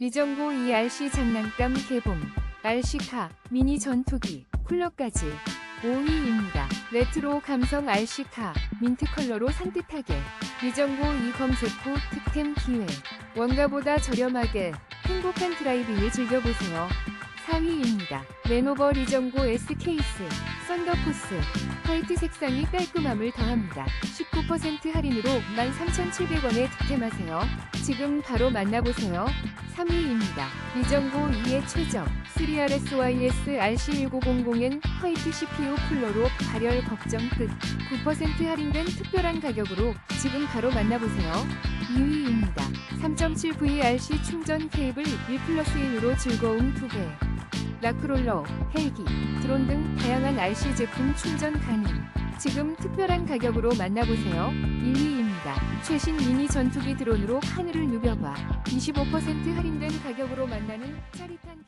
미정고 ERC 장난감 개봉, RC카, 미니 전투기, 쿨러까지 5위입니다. 레트로 감성 RC카, 민트 컬러로 산뜻하게 미정고 이 검색 후 득템 기회 원가보다 저렴하게 행복한 드라이빙을 즐겨보세요. 4위입니다. 레노버 리정고 S 케이스, 썬더포스, 화이트 색상이 깔끔함을 더합니다. 19% 할인으로 13,700원에 득템하세요. 지금 바로 만나보세요. 3위입니다. 리정고 2의 최적 3RSYS RC1900N 화이트 CPU 쿨러로 발열 걱정 끝 9% 할인된 특별한 가격으로 지금 바로 만나보세요. 2위입니다. 3.7V RC 충전 케이블 1 플러스 1으로 즐거움 2배 라크롤러, 헬기, 드론 등 다양한 RC 제품 충전 가능. 지금 특별한 가격으로 만나보세요. 1 위입니다. 최신 미니 전투기 드론으로 하늘을 누벼봐. 25% 할인된 가격으로 만나는 짜릿한